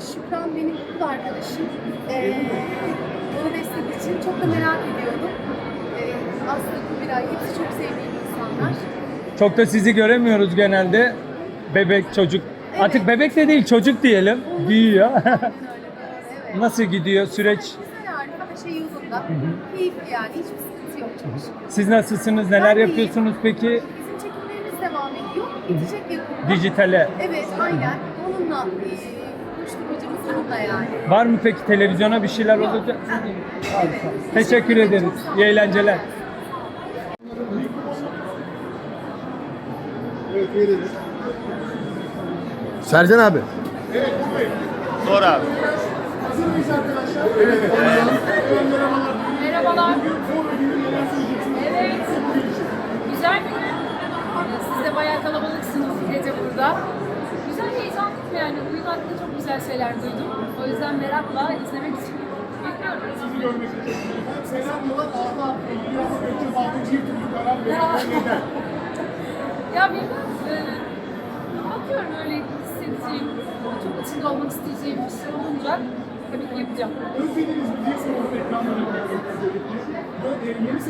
Şükran benim okul arkadaşım. Ee, onu beslediği için çok da merak ediyordum. Ee, Aslı, Kubilay hepsi çok sevdiğim insanlar. Çok da sizi göremiyoruz genelde. Bebek, çocuk. Artık bebek de değil, çocuk diyelim. Büyüyor. Öyle. Evet. Nasıl gidiyor süreç? Güzel harika her şey yolunda. Keyifli yani hiçbir sıkıntı yok çok şükür. Siz nasılsınız? Neler Ben yapıyorsunuz peki? Bizim çekimlerimiz devam ediyor. Bitecek yakında. Dijitale. Evet aynen. Onunla e, yani. Var mı peki televizyona bir şeyler olacak? Harika. Teşekkür ederiz. İyi eğlenceler. Sercan abi. Sor abi. Merhabalar. Evet. Güzel bir gün. Siz de bayağı kalabalıksınız gece burada. Yani. Oyun hakkında çok güzel şeyler duydum. O yüzden merakla izlemek için bekliyorum. Ya bilmem. E, bakıyorum öyle hissedeceğim, çok içinde olmak isteyeceğim bir şey olunca tabii ki yapacağım.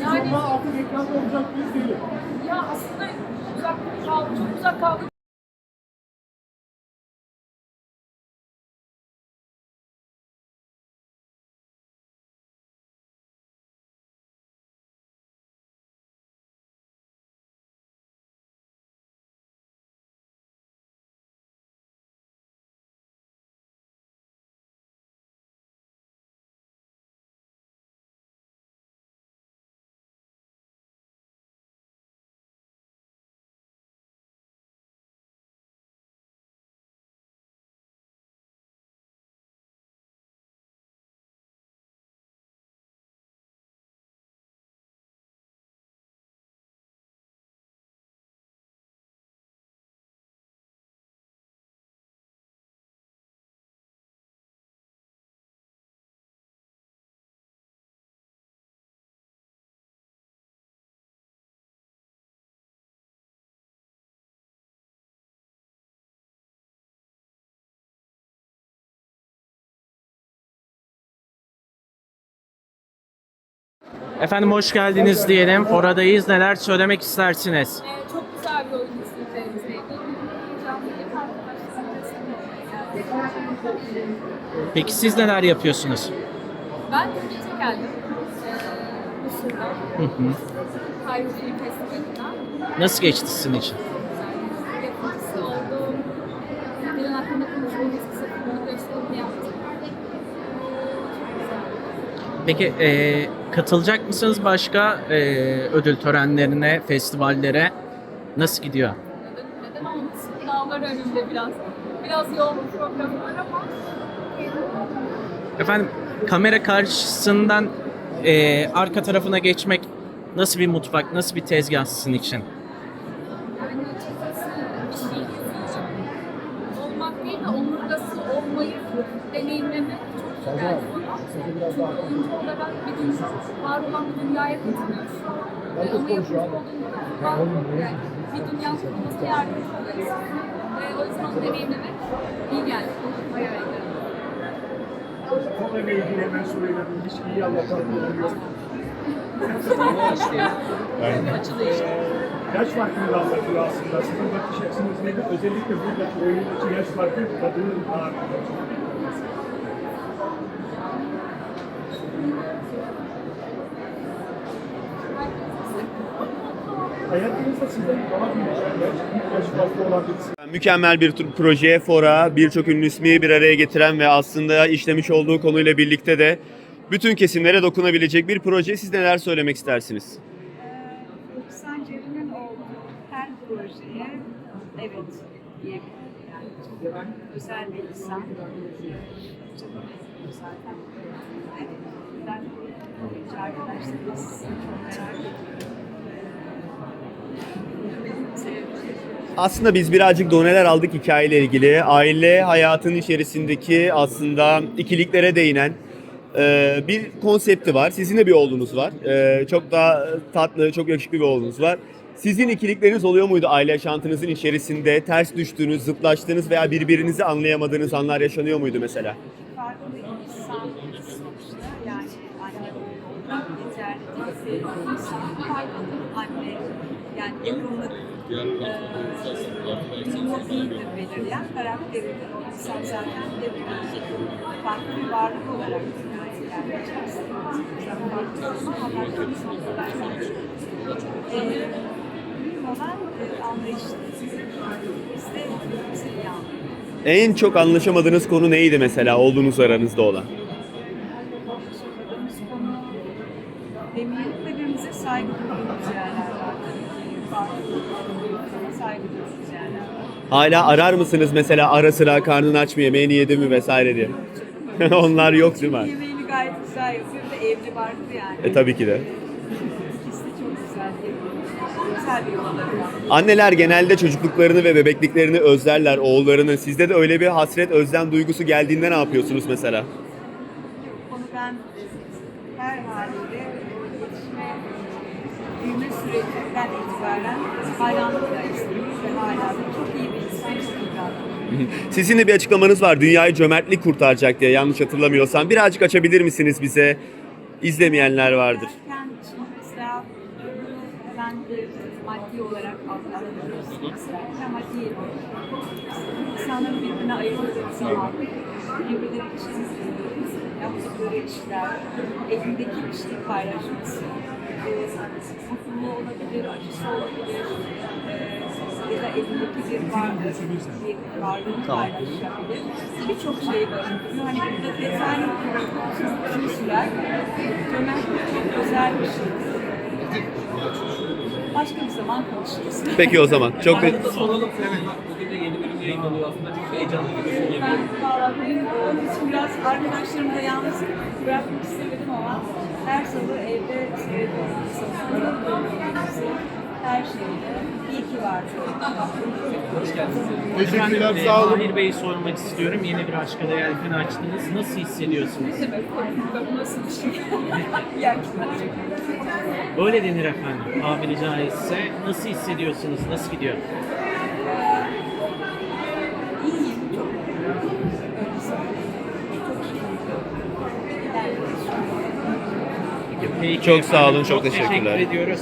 Yani ya aslında uzak kaldı, çok uzak kaldı. Efendim hoş geldiniz diyelim. Oradayız. Neler söylemek istersiniz? Ee, çok güzel bir oyun. Arkadaşlarımla Peki siz neler yapıyorsunuz? Ben gece geldim. Ee, Mısır'dan. Hı hı. Kayrı Film Festivali'nden. Nasıl geçti sizin için? Yapımcısı oldum. Dilin hakkında konuşmamız kısa yaptım. Peki e, katılacak mısınız başka e, ödül törenlerine, festivallere? Nasıl gidiyor? Neden, neden olmasın? Dağlar önümde biraz. Biraz yoğun bir program var ama Efendim kamera karşısından e, arka tarafına geçmek nasıl bir mutfak, nasıl bir tezgah sizin için? yani açıkçası bir şey izleyeceğim. Olmak değil de omurgası olmayı deneyimlemek çok güzel bana. Çünkü oyuncu olarak bir gün var olan bir dünyaya katılıyorsun. Ve onu yapmış olduğunda yani bir dünya kurulması yardımcı oluyorsun. Ve o yüzden onu deneyimlemek iyi geldi. Bayağı iyi geldi. Konuyla ilgili hemen soruyla ilişkiyi Allah'tan kullanıyor. Yaş farkını da anlatıyor aslında. Sizin bakış açınız nedir? Özellikle buradaki oyundaki yaş farkı kadının ağırlığında. Hayatınızda sizden daha büyük yaş, yaş farkı olan birisi. Mükemmel bir proje, fora, birçok ünlü ismi bir araya getiren ve aslında işlemiş olduğu konuyla birlikte de bütün kesimlere dokunabilecek bir proje. Siz neler söylemek istersiniz? Oksijen Cebinin olduğu her projeye evet diyebilirim. Özel bir insan. Zaten. Ben arkadaşlarımız merak ediyorum. Aslında biz birazcık doneler aldık hikayeyle ilgili. Aile hayatının içerisindeki aslında ikiliklere değinen e, bir konsepti var. Sizin de bir oğlunuz var. E, çok da tatlı, çok yakışıklı bir oğlunuz var. Sizin ikilikleriniz oluyor muydu aile yaşantınızın içerisinde? Ters düştüğünüz, zıtlaştığınız veya birbirinizi anlayamadığınız anlar yaşanıyor muydu mesela? yani yakınlık değildir belirleyen karakteridir. İnsan zaten de farklı bir varlık olarak olan. En çok anlaşamadığınız konu neydi mesela olduğunuz aranızda olan? Hala arar mısınız mesela ara sıra karnını aç mı yemeğini yedi mi vesaire diye? Onlar yok değil mi? Yemeğini gayet güzel yapıyor ve evli vardı yani. E tabii ki de. İkisi de çok güzel yapıyor. Güzel bir yolları var. Anneler genelde çocukluklarını ve bebekliklerini özlerler oğullarını. Sizde de öyle bir hasret, özlem duygusu geldiğinde ne yapıyorsunuz mesela? Bu konu ben her haliyle yetişme, büyüme sürecinden itibaren hayranlıkla izliyorum ve hala da çok iyi bir insan, çok iyi bir adam. Sizin de bir açıklamanız var. Dünyayı cömertlik kurtaracak diye yanlış hatırlamıyorsam. Birazcık açabilir misiniz bize? İzlemeyenler vardır. Derken şimdi mesela bir maddi olarak algılayabiliyoruz. Mesela maddi insanların birbirine ayırdığı zaman birbirleri için yaptıkları işler, elindeki şeyi paylaşması, e, mutluluğu olabilir, acısı olabilir, e, ya da elindeki bir varlığı, bir varlığını paylaşabilir. Birçok şey barındırıyor. Hani burada detaylı bir sürer. Cömertlik çok özel bir şey. Başka bir zaman konuşuruz. Peki o zaman. Çok Soralım. Evet. Bugün de yeni bölüm yayınlanıyor aslında. Çok heyecanlı bir bölüm Ben valla bugün olduğum için biraz arkadaşlarımı da yalnız bırakmak istemedim ama her salı evde seyrediyorum. Her şeyde. İyi ki vardı. Hoş geldiniz. Teşekkürler, Ben, e, sağ olun. Mahir Bey'i sormak istiyorum. Yeni bir aşka da yelken açtınız. Nasıl hissediyorsunuz? Ne demek nasıl bir şey? Öyle denir efendim. Tabiri caizse. Nasıl hissediyorsunuz? Nasıl gidiyor? Çok. Çok Peki, Çok sağ olun, efendim. çok teşekkürler. teşekkür ediyoruz.